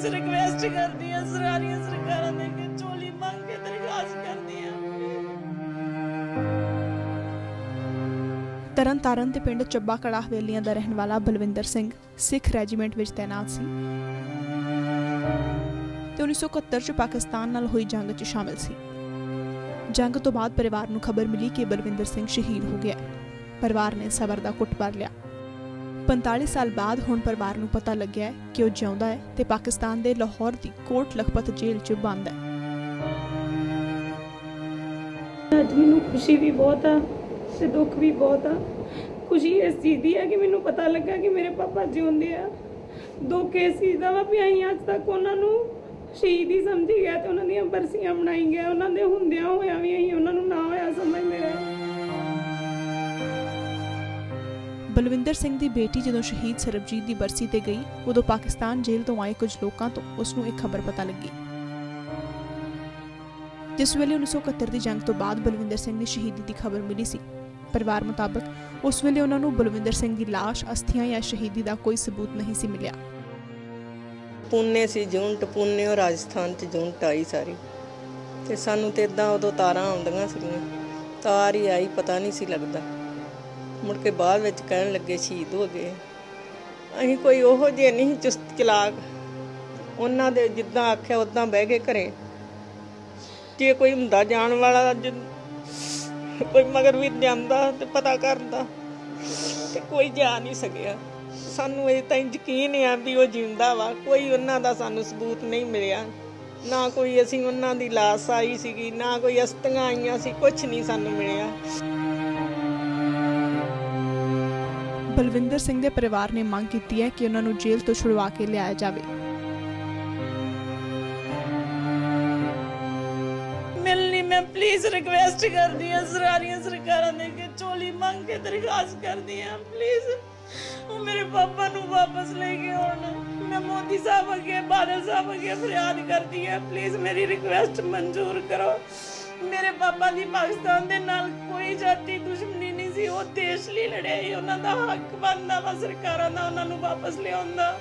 Please request ਕਰਦੀ ਹਾਂ, ਸਾਰੀਆਂ ਸਰਕਾਰਾਂ ਦੇ ਅੱਗੇ ਝੋਲੀ ਮੰਗ ਕੇ ਦਰਖਾਸਤ ਕਰਦੀ ਹਾਂ। ਤਰਨਤਾਰਨ ਦੇ ਪਿੰਡ ਚੱਬਾ ਕੜਾ ਹਵੇਲੀਆਂ ਦਾ ਰਹਿਣ ਵਾਲਾ ਬਲਵਿੰਦਰ ਸਿੰਘ, ਸਿੱਖ ਰੈਜੀਮੈਂਟ ਵਿੱਚ ਤਾਇਨਾਤ ਸੀ ਤੇ 1971 ਚ ਪਾਕਿਸਤਾਨ ਨਾਲ ਹੋਈ ਜੰਗ 'ਚ ਸ਼ਾਮਿਲ ਸੀ। ਜੰਗ ਤੋਂ ਬਾਅਦ ਪਰਿਵਾਰ ਨੂੰ ਖਬਰ ਮਿਲੀ ਕਿ ਬਲਵਿੰਦਰ ਸਿੰਘ ਸ਼ਹੀਦ ਹੋ ਗਿਆ ਪਰਿਵਾਰ ਨੇ ਸਬਰ ਦਾ ਕੁੱਟ ਭਰ ਲਿਆ। 45 ਸਾਲ ਬਾਅਦ ਹੁਣ ਪਰਿਵਾਰ ਨੂੰ ਪਤਾ ਲੱਗਿਆ ਹੈ ਕਿ ਉਹ ਜਿਉਂਦਾ ਹੈ ਤੇ ਪਾਕਿਸਤਾਨ ਦੇ ਲਾਹੌਰ ਦੀ ਕੋਟ ਲਖਪਤ ਜੇਲ੍ਹ 'ਚ ਬੰਦ ਹੈ। ਅੱਜ ਮੈਨੂੰ ਖੁਸ਼ੀ ਵੀ ਬਹੁਤ ਆ, ਤੇ ਦੁੱਖ ਵੀ ਬਹੁਤ ਆ। ਖੁਸ਼ੀ ਇਸ ਚੀਜ਼ ਦੀ ਆ ਕਿ ਮੈਨੂੰ ਪਤਾ ਲੱਗਾ ਕਿ ਮੇਰੇ ਪਾਪਾ ਜਿਉਂਦੇ ਆ। ਦੁੱਖ ਇਸ ਚੀਜ਼ ਦਾ ਵਾ ਵੀ ਅਸੀਂ ਅੱਜ ਤੱਕ ਉਹਨਾਂ ਨੂੰ ਸ਼ਹੀਦ ਹੀ ਸਮਝੀ ਗਿਆ ਤੇ ਉਹਨਾਂ ਦੀਆਂ ਬਰਸੀਆਂ ਮਨਾਈ ਗਿਆ, ਉਹਨਾਂ ਦੇ ਹੁੰਦਿਆਂ ਹੋਇਆ ਵੀ ਅਸੀਂ ਉਹਨਾਂ ਨੂੰ ਨਾ ਹੋਇਆ ਸਮਝਦੇ ਰਹੇ। ਬਲਵਿੰਦਰ ਸਿੰਘ ਦੀ ਬੇਟੀ ਜਦੋਂ ਸ਼ਹੀਦ ਸਰਬਜੀਤ ਦੀ ਬਰਸੀ ਤੇ ਗਈ, ਉਦੋਂ ਪਾਕਿਸਤਾਨ ਜੇਲ੍ਹ ਤੋਂ ਆਏ ਕੁਝ ਲੋਕਾਂ ਤੋਂ ਉਸ ਨੂੰ ਇੱਕ ਖਬਰ ਪਤਾ ਲੱਗੀ। ਜਿਸ ਵੇਲੇ 1971 ਦੀ ਜੰਗ ਤੋਂ ਬਾਅਦ ਬਲਵਿੰਦਰ ਸਿੰਘ ਦੀ ਸ਼ਹੀਦੀ ਦੀ ਖਬਰ ਮਿਲੀ ਸੀ। ਪਰਿਵਾਰ ਮੁਤਾਬਕ ਉਸ ਵੇਲੇ ਉਹਨਾਂ ਨੂੰ ਬਲਵਿੰਦਰ ਸਿੰਘ ਦੀ ਲਾਸ਼, ਅਸਥੀਆਂ ਜਾਂ ਸ਼ਹੀਦੀ ਦਾ ਕੋਈ ਸਬੂਤ ਨਹੀਂ ਸੀ ਮਿਲਿਆ। ਪੂਨੇ ਸੀ, ਜੂਨਟ ਪੂਨੇ, ਉਹ ਰਾਜਸਥਾਨ ਚ ਜੂਨਟ ਆਈ ਸਾਰੀ। ਤੇ ਸਾਨੂੰ ਤੇ ਇਦਾਂ ਉਦੋਂ ਤਾਰਾਂ ਆਉਂਦੀਆਂ ਸੀਗੀਆਂ। ਤਾਰ ਹੀ ਆਈ, ਪਤਾ ਨਹੀਂ ਸੀ ਲੱਗਦਾ। ਮੁੜ ਕੇ ਬਾਅਦ ਵਿੱਚ ਕਹਿਣ ਲੱਗੇ, ਸ਼ਹੀਦ ਹੋ ਗਏ। ਅਸੀਂ ਕੋਈ ਉਹੋ ਜਿਹੇ ਨਹੀਂ ਚੁਸਤ ਚਲਾਕ। ਉਹਨਾਂ ਦੇ ਜਿੱਦਾਂ ਆਖਿਆ ਉਦਾਂ ਬਹਿ ਕੇ ਘਰੇ। ਜੇ ਕੋਈ ਹੁੰਦਾ ਜਾਣ ਵਾਲਾ ਕੋਈ ਮਗਰ ਵੀ ਜਾਂਦਾ ਤੇ ਪਤਾ ਕਰਦਾ, ਤੇ ਕੋਈ ਜਾ ਨਹੀਂ ਸਕਿਆ। ਸਾਨੂੰ ਇਹ ਤਾਂ ਯਕੀਨ ਆ ਵੀ ਉਹ ਜਿੰਦਾ ਵਾ। ਕੋਈ ਉਹਨਾਂ ਦਾ ਸਾਨੂੰ ਸਬੂਤ ਨਹੀਂ ਮਿਲਿਆ। ਨਾ ਕੋਈ ਅਸੀਂ ਉਹਨਾਂ ਦੀ ਲਾਸ਼ ਆਈ ਸੀਗੀ, ਨਾ ਕੋਈ ਅਸਤੀਆਂ ਆਈਆਂ ਸੀ ਕੁਝ ਨਹੀਂ ਸਾਨੂੰ ਮਿਲਿਆ। ਬਲਵਿੰਦਰ ਸਿੰਘ ਦੇ ਪਰਿਵਾਰ ਨੇ ਮੰਗ ਕੀਤੀ ਹੈ ਕਿ ਉਹਨਾਂ ਨੂੰ ਜੇਲ੍ਹ ਤੋਂ ਛੁਡਵਾ ਕੇ ਲਿਆਇਆ ਜਾਵੇ। ਮਿਲਣੀ, ਮੈਂ ਪਲੀਜ਼ ਰਿਕਵੈਸਟ ਕਰਦੀ ਹਾਂ ਸਾਰੀਆਂ ਸਰਕਾਰਾਂ ਦੇ ਅੱਗੇ ਝੋਲੀ ਮੰਗ ਕੇ ਦਰਖਾਸਤ ਕਰਦੀ ਹਾਂ ਪਲੀਜ਼ ਉਹ ਮੇਰੇ ਪਾਪਾ ਨੂੰ ਵਾਪਸ ਲੈ ਕੇ ਆਉਣ। ਮੈਂ ਮੋਦੀ ਸਾਹਿਬ ਅੱਗੇ, ਬਾਦਲ ਸਾਹਿਬ ਅੱਗੇ ਫਰਿਆਦ ਕਰਦੀ ਹਾਂ ਪਲੀਜ਼ ਮੇਰੀ ਰਿਕਵੈਸਟ ਮਨਜ਼ੂਰ ਕਰੋ। ਮੇਰੇ ਪਾਪਾ ਦੀ ਪਾਕਿਸਤਾਨ ਦੇ ਨਾਲ ਕੋਈ ਜਾਤੀ ਦੁਸ਼ਮਣੀ ਨਹੀਂ ਸੀ, ਉਹ ਦੇਸ਼ ਲਈ ਲੜਿਆ ਸੀ। ਉਹਨਾਂ ਦਾ ਹੱਕ ਬਣਦਾ ਵਾ, ਸਰਕਾਰਾਂ ਦਾ ਉਹਨਾਂ ਨੂੰ ਵਾਪਸ ਲਿਆਉਣ ਦਾ।